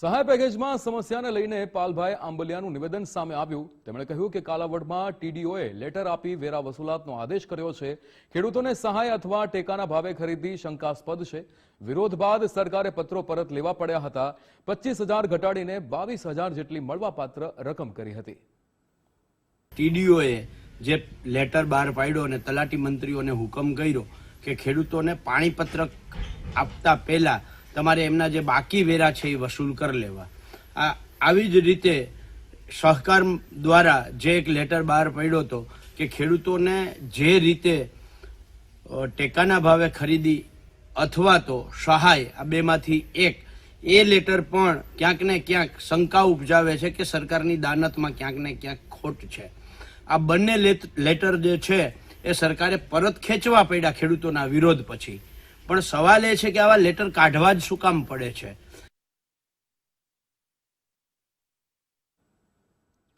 સહાય પેકેજમાં સમસ્યાને લઈને પાલભાઈ આંબલિયાનું નિવેદન સામે આવ્યું. તેમણે કહ્યું કે કાલાવડમાં ટીડીઓએ લેટર આપી વેરા વસૂલાતનો આદેશ કર્યો છે. ખેડૂતોને સહાય અથવા ટેકાના ભાવે ખરીદી શંકાસ્પદ છે. વિરોધ બાદ સરકારે પત્રો પરત લેવા પડ્યા હતા. પચીસ ઘટાડીને બાવીસ જેટલી મળવાપાત્ર રકમ કરી હતી. ટીડીઓએ જે લેટર બહાર પાડ્યો અને તલાટી મંત્રીઓને હુકમ કર્યો કે ખેડૂતોને પાણીપત્રક આપતા પહેલા તમારે એમના જે બાકી વેરા છે એ વસૂલ કરી લેવા. આ આવી જ રીતે સહકાર દ્વારા જે એક લેટર બહાર પડ્યો હતો કે ખેડૂતોને જે રીતે ટેકાના ભાવે ખરીદી અથવા તો સહાય, આ બેમાંથી એક, એ લેટર પણ ક્યાંક ને ક્યાંક શંકા ઉપજાવે છે કે સરકારની દાનતમાં ક્યાંક ને ક્યાંક ખોટ છે. આ બંને લેટર જે છે એ સરકારે પરત ખેંચવા પડ્યા ખેડૂતોના વિરોધ પછી. પણ સવાલ એ છે કે આવા લેટર કાઢવા જ શું કામ પડે છે?